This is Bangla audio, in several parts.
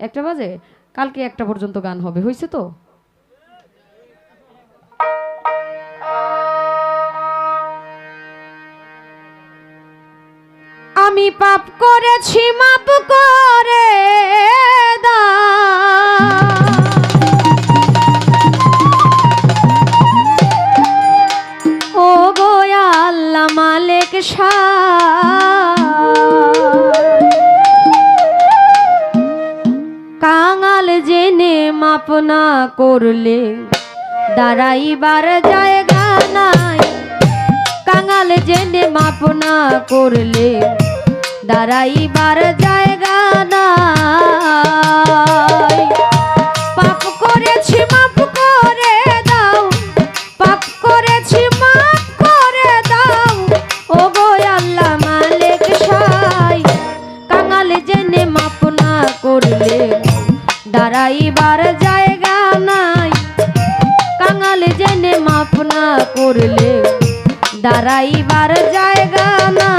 একটা বাজে? কালকে একটা পর্যন্ত গান হবে হয়েছে তো? আমি পাপ করেছি, মাপ করে দাও। করলে দাঁড়াইবার জায়গা নাই। কাঙাল জেনে মাপ না করলে দাঁড়াইবার জায়গা নাই। পাপ করেছি, মাপ করে দাও। পাপ করেছি, মাপ করে দাও। ও গো আল্লাহ মালিক সাই। কাঙাল জেনে মাপ না করলে দাঁড়াইবার জায়গা কাঙাল জেনে মাফ না করলে দাঁড়াইবার জায়গা না।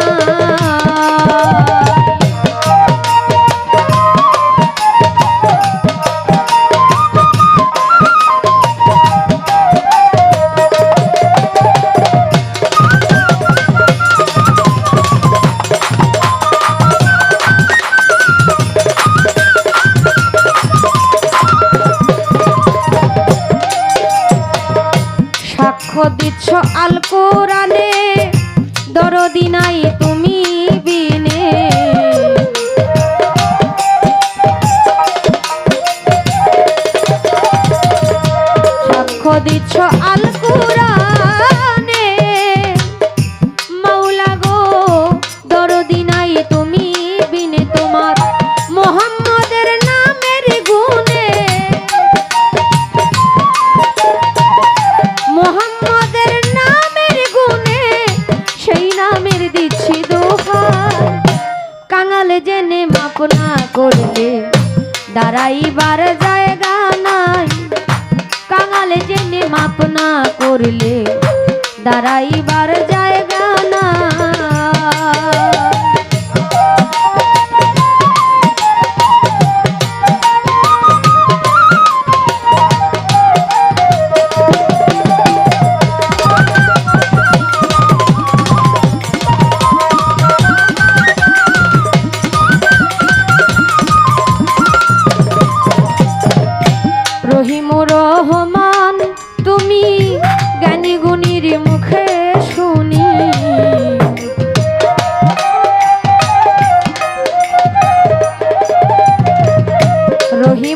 দাঁড়াইবার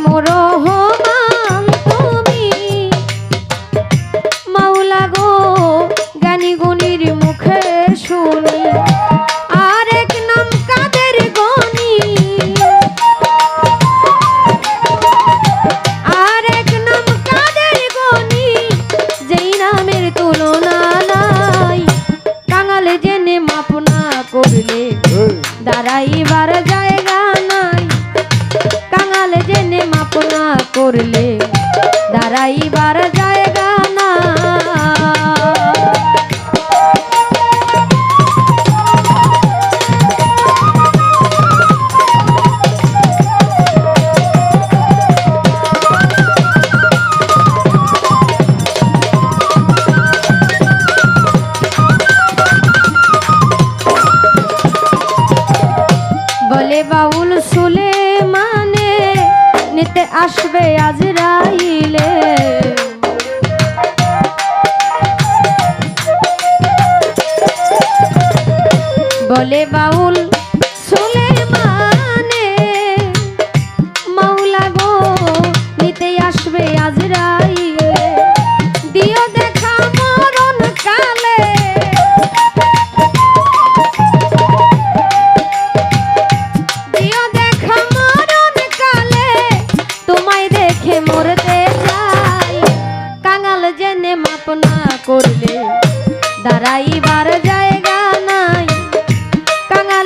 রহিম আসবে আজরাইলে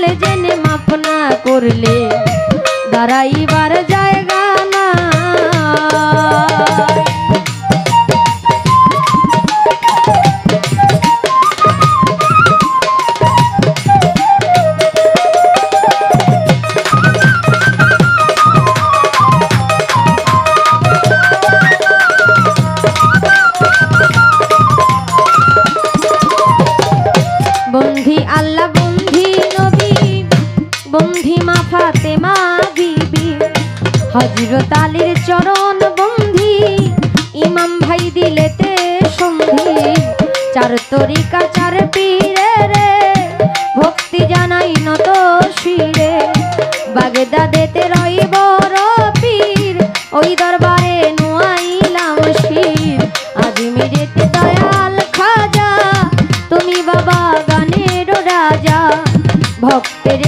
কাঙাল জেনে মাপ না করলে দাঁড়াইবার জায়গা না চার তরিকা, চার পীরে রে। ভক্তি জানাই নত শিরে। বাগদাদেতে রই বড় পীর ওই দরবারে নোয়াইলাম শির। আজি মিরেতে দয়াল খাজা, তুমি বাবা গানের রাজা। ভক্তের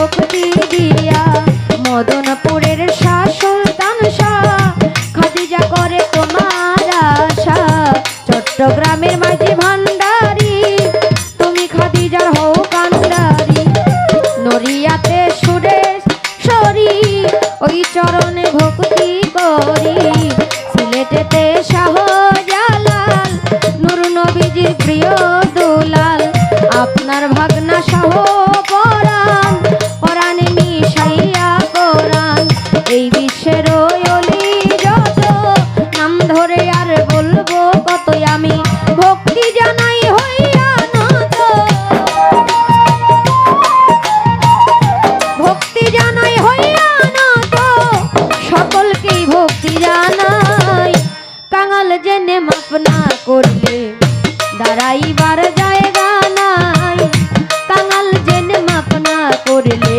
মুখ দিয়া মদনপুরে কালে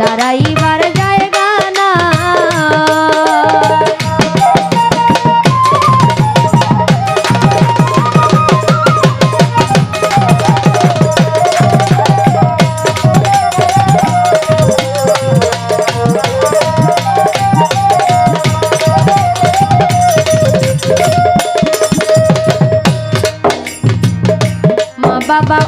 দাঁড়াইবার জায়গা না বাবা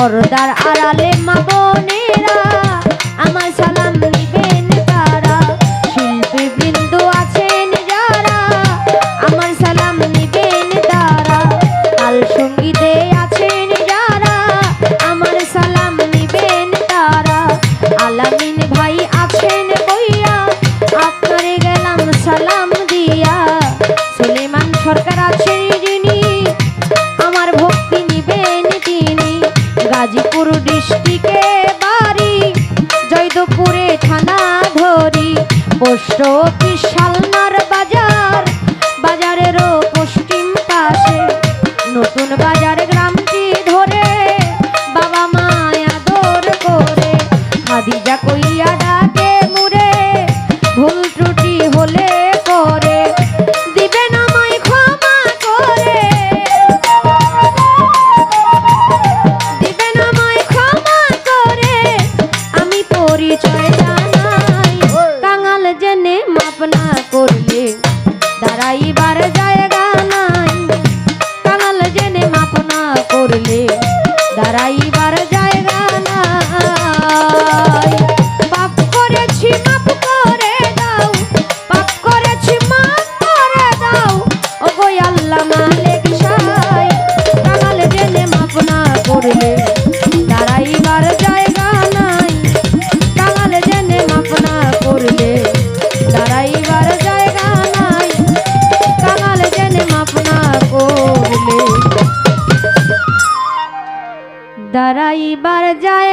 পর্দা Yo. দাঁড়াইবার জায়গা নাই